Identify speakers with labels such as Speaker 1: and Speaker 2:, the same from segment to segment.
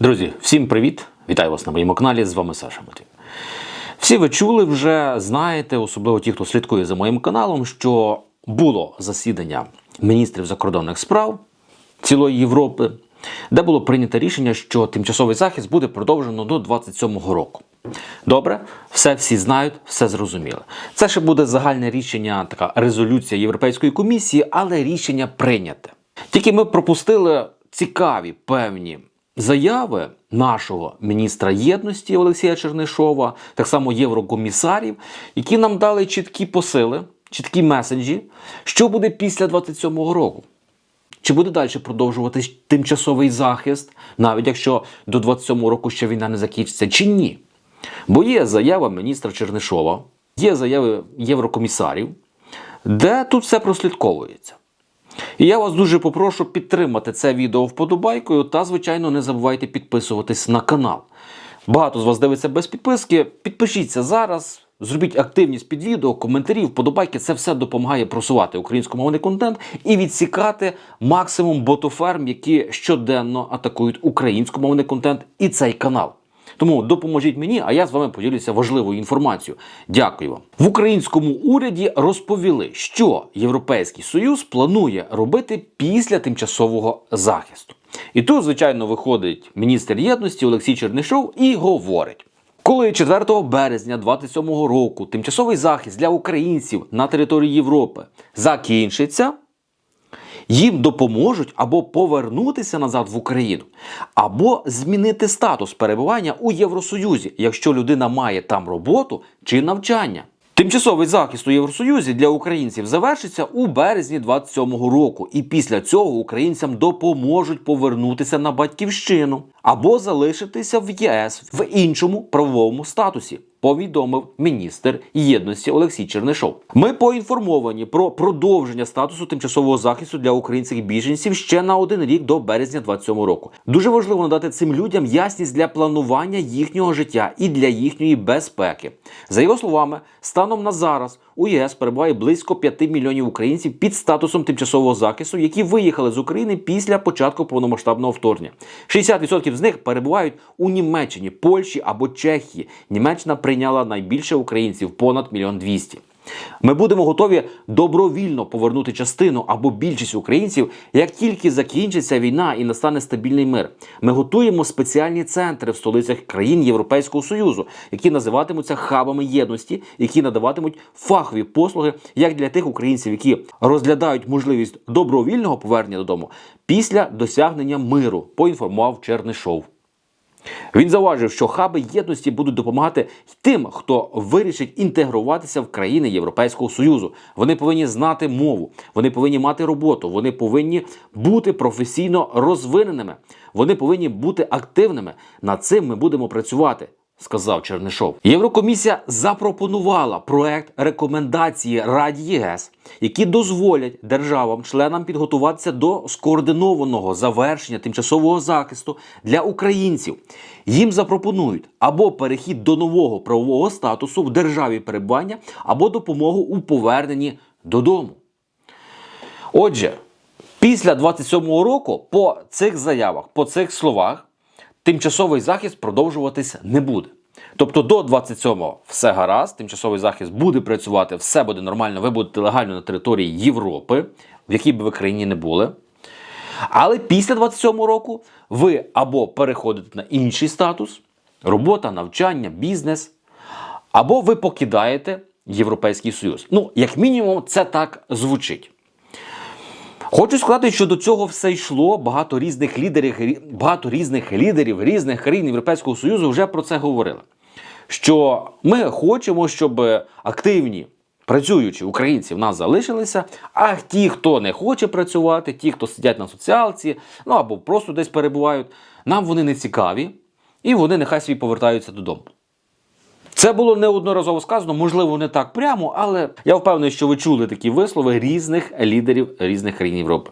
Speaker 1: Друзі, всім привіт! Вітаю вас на моєму каналі. З вами Саша Матвій. Всі ви чули вже, знаєте, особливо ті, хто слідкує за моїм каналом, що було засідання міністрів закордонних справ цілої Європи, де було прийнято рішення, що тимчасовий захист буде продовжено до 27-го року. Добре, все всі знають, все зрозуміло. Це ще буде загальне рішення, така резолюція Європейської комісії, але рішення прийняте. Тільки ми пропустили цікаві певні заяви нашого міністра єдності Олексія Чернишова, так само єврокомісарів, які нам дали чіткі посили, чіткі меседжі, що буде після 27-го року. Чи буде далі продовжуватись тимчасовий захист, навіть якщо до 27-го року ще війна не закінчиться, чи ні? Бо є заява міністра Чернишова, є заяви єврокомісарів, де тут все прослідковується. І я вас дуже попрошу підтримати це відео вподобайкою та, звичайно, не забувайте підписуватись на канал. Багато з вас дивиться без підписки. Підпишіться зараз, зробіть активність під відео, коментарі, вподобайки. Це все допомагає просувати українськомовний контент і відсікати максимум ботоферм, які щоденно атакують українськомовний контент і цей канал. Тому допоможіть мені, а я з вами поділюся важливою інформацією. Дякую вам. В українському уряді розповіли, що Європейський Союз планує робити після тимчасового захисту. І тут, звичайно, виходить міністр єдності Олексій Чернишов і говорить. Коли 4 березня 27 року тимчасовий захист для українців на території Європи закінчиться, їм допоможуть або повернутися назад в Україну, або змінити статус перебування у Євросоюзі, якщо людина має там роботу чи навчання. Тимчасовий захист у Євросоюзі для українців завершиться у березні 27-го року, і після цього українцям допоможуть повернутися на батьківщину або залишитися в ЄС в іншому правовому статусі. Повідомив міністр єдності Олексій Чернишов. Ми поінформовані про продовження статусу тимчасового захисту для українських біженців ще на один рік до березня 27 року. Дуже важливо надати цим людям ясність для планування їхнього життя і для їхньої безпеки. За його словами, станом на зараз у ЄС перебуває близько 5 мільйонів українців під статусом тимчасового захисту, які виїхали з України після початку повномасштабного вторгнення. 60% з них перебувають у Німеччині, Польщі або Чехії. Німеччина прийняла найбільше українців понад мільйон двісті. Ми будемо готові добровільно повернути частину або більшість українців, як тільки закінчиться війна і настане стабільний мир. Ми готуємо спеціальні центри в столицях країн Європейського Союзу, які називатимуться хабами єдності, які надаватимуть фахові послуги як для тих українців, які розглядають можливість добровільного повернення додому після досягнення миру. Поінформував Чернишов. Він зауважив, що хаби єдності будуть допомагати тим, хто вирішить інтегруватися в країни Європейського Союзу. Вони повинні знати мову, вони повинні мати роботу, вони повинні бути професійно розвиненими, вони повинні бути активними. Над цим ми будемо працювати. Сказав Чернишов. Єврокомісія запропонувала проект рекомендації Раді ЄС, які дозволять державам-членам підготуватися до скоординованого завершення тимчасового захисту для українців. Їм запропонують або перехід до нового правового статусу в державі перебування, або допомогу у поверненні додому. Отже, після 27-го року по цих заявах, по цих словах, тимчасовий захист продовжуватися не буде. Тобто до 27-го все гаразд, тимчасовий захист буде працювати, все буде нормально, ви будете легально на території Європи, в якій би ви країні не були. Але після 27-го року ви або переходите на інший статус, робота, навчання, бізнес, або ви покидаєте Європейський Союз. Ну, як мінімум, це так звучить. Хочу сказати, що до цього все йшло. Багато різних лідерів, багато різних лідерів різних країн Європейського Союзу вже про це говорили. Що ми хочемо, щоб активні працюючі українці в нас залишилися, а ті, хто не хоче працювати, ті, хто сидять на соціалці, ну або просто десь перебувають, нам вони не цікаві, і вони нехай свій повертаються додому. Це було неодноразово сказано, можливо, не так прямо, але я впевнений, що ви чули такі вислови різних лідерів різних країн Європи.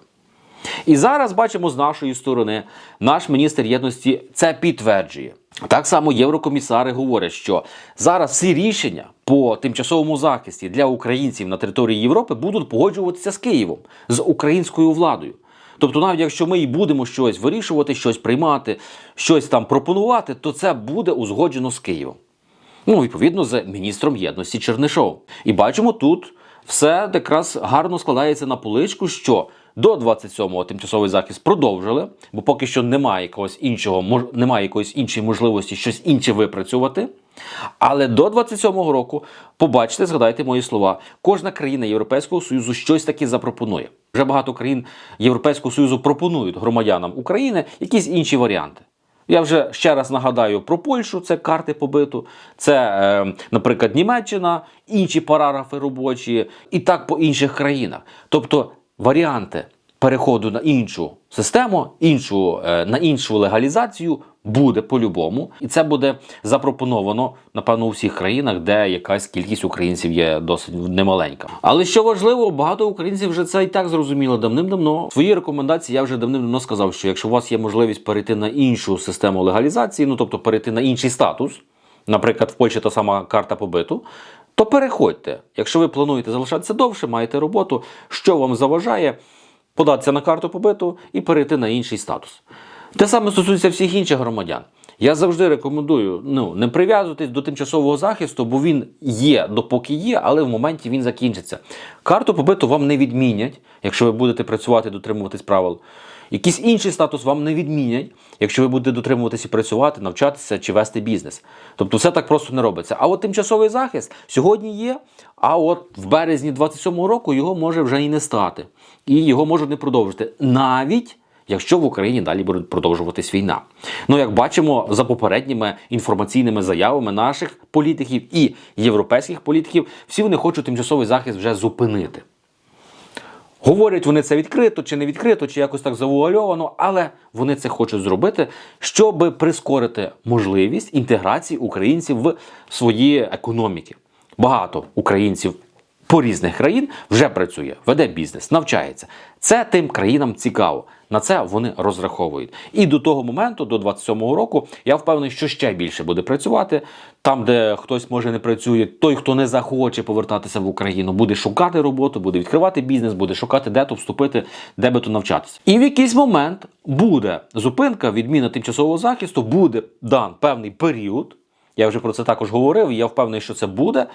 Speaker 1: І зараз бачимо з нашої сторони, наш міністр єдності це підтверджує. Так само єврокомісари говорять, що зараз всі рішення по тимчасовому захисті для українців на території Європи будуть погоджуватися з Києвом, з українською владою. Тобто, навіть якщо ми і будемо щось вирішувати, щось приймати, щось там пропонувати, то це буде узгоджено з Києвом. Ну, відповідно, з міністром єдності Чернишов. І бачимо тут все якраз гарно складається на поличку, що до 27-го тимчасовий захист продовжили, бо поки що немає якогось іншого, немає якоїсь іншої можливості щось інше випрацювати. Але до 27-го року, побачите, згадайте мої слова, кожна країна Європейського Союзу щось таке запропонує. Вже багато країн Європейського Союзу пропонують громадянам України якісь інші варіанти. Я вже ще раз нагадаю про Польщу, це карти побиту, це, е, наприклад, Німеччина, інші параграфи робочі, і так по інших країнах. Тобто варіанти переходу на іншу систему, іншу, е, на іншу легалізацію буде по-любому. І це буде запропоновано, напевно, у всіх країнах, де якась кількість українців є досить немаленька. Але що важливо, багато українців вже це і так зрозуміло давним-давно. В своїй рекомендації я вже давним-давно сказав, що якщо у вас є можливість перейти на іншу систему легалізації, ну тобто перейти на інший статус, наприклад, в Польщі та сама карта побиту. То переходьте. Якщо ви плануєте залишатися довше, маєте роботу, що вам заважає податися на карту побиту і перейти на інший статус. Те саме стосується всіх інших громадян. Я завжди рекомендую ну, не прив'язуватись до тимчасового захисту, бо він є, допоки є, але в моменті він закінчиться. Карту побиту вам не відмінять, якщо ви будете працювати, дотримуватись правил. Якийсь інший статус вам не відмінять, якщо ви будете дотримуватися і працювати, навчатися чи вести бізнес. Тобто все так просто не робиться. А от тимчасовий захист сьогодні є, а от в березні 27-го року його може вже і не стати. І його можуть не продовжити. Навіть якщо в Україні далі буде продовжуватись війна. Ну, як бачимо, за попередніми інформаційними заявами наших політиків і європейських політиків, всі вони хочуть тимчасовий захист вже зупинити. Говорять вони це відкрито чи не відкрито, чи якось так завуальовано, але вони це хочуть зробити, щоб прискорити можливість інтеграції українців в свої економіки. Багато українців по різних країн вже працює, веде бізнес, навчається. Це тим країнам цікаво. На це вони розраховують. І до того моменту, до 27-го року, я впевнений, що ще більше буде працювати. Там, де хтось може не працює, той, хто не захоче повертатися в Україну, буде шукати роботу, буде відкривати бізнес, буде шукати, де то вступити, де би то навчатися. І в якийсь момент буде зупинка, відміна тимчасового захисту, буде дан певний період. Я вже про це також говорив, і я впевнений, що це буде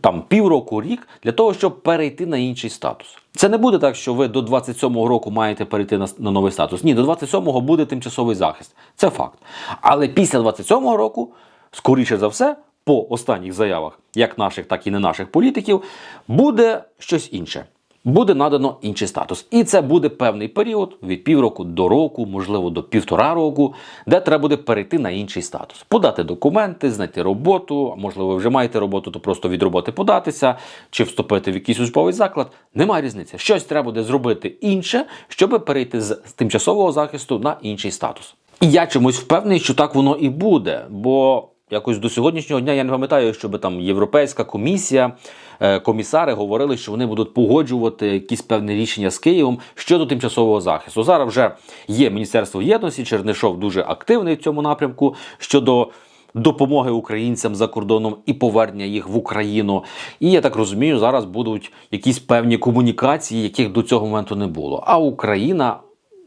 Speaker 1: там півроку, рік для того, щоб перейти на інший статус. Це не буде так, що ви до 27-го року маєте перейти на, на новий статус. Ні, до 27-го буде тимчасовий захист. Це факт. Але після 27-го року, скоріше за все, по останніх заявах, як наших, так і не наших політиків, буде щось інше. Буде надано інший статус. І це буде певний період від півроку до року, можливо, до півтора року, де треба буде перейти на інший статус. Подати документи, знайти роботу, можливо, ви вже маєте роботу, то просто від роботи податися, чи вступити в якийсь учбовий заклад. Немає різниці. Щось треба буде зробити інше, щоб перейти з тимчасового захисту на інший статус. І я чомусь впевнений, що так воно і буде, бо. Якось до сьогоднішнього дня я не пам'ятаю, щоб там Європейська комісія, е, комісари говорили, що вони будуть погоджувати якісь певні рішення з Києвом щодо тимчасового захисту. Зараз вже є Міністерство єдності, Чернишов дуже активний в цьому напрямку щодо допомоги українцям за кордоном і повернення їх в Україну. І я так розумію, зараз будуть якісь певні комунікації, яких до цього моменту не було. А Україна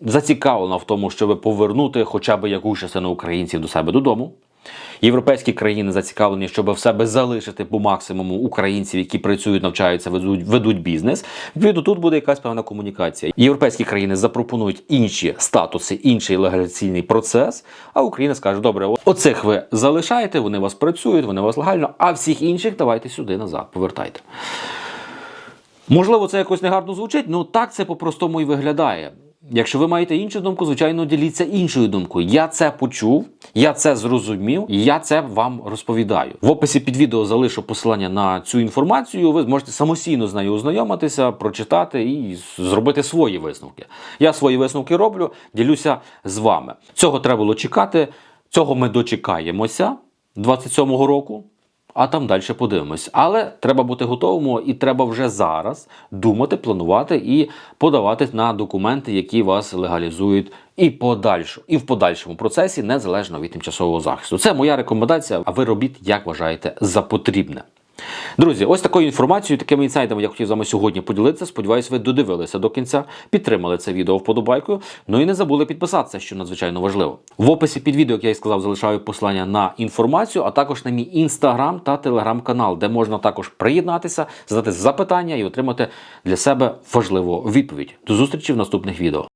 Speaker 1: зацікавлена в тому, щоб повернути хоча б якусь частину українців до себе додому. Європейські країни зацікавлені, щоб в себе залишити по максимуму українців, які працюють, навчаються, ведуть, ведуть бізнес. Відповідно, тут буде якась певна комунікація. Європейські країни запропонують інші статуси, інший легалізаційний процес. А Україна скаже: добре, оцих ви залишаєте, вони вас працюють, вони вас легально, а всіх інших давайте сюди назад, повертайте. Можливо, це якось негарно звучить, але так це по-простому і виглядає. Якщо ви маєте іншу думку, звичайно, діліться іншою думкою. Я це почув, я це зрозумів, і я це вам розповідаю. В описі під відео залишу посилання на цю інформацію. Ви зможете самостійно з нею ознайомитися, прочитати і зробити свої висновки. Я свої висновки роблю, ділюся з вами. Цього треба було чекати. Цього ми дочекаємося 27-го року. А там далі подивимось. Але треба бути готовими, і треба вже зараз думати, планувати і подавати на документи, які вас легалізують і подальшу, і в подальшому процесі, незалежно від тимчасового захисту. Це моя рекомендація. А ви робіть, як вважаєте за потрібне. Друзі, ось такою інформацією, такими інсайтами я хотів з вами сьогодні поділитися. Сподіваюсь, ви додивилися до кінця, підтримали це відео вподобайкою. Ну і не забули підписатися, що надзвичайно важливо. В описі під відео, як я і сказав, залишаю посилання на інформацію, а також на мій інстаграм та телеграм-канал, де можна також приєднатися, задати запитання і отримати для себе важливу відповідь. До зустрічі в наступних відео.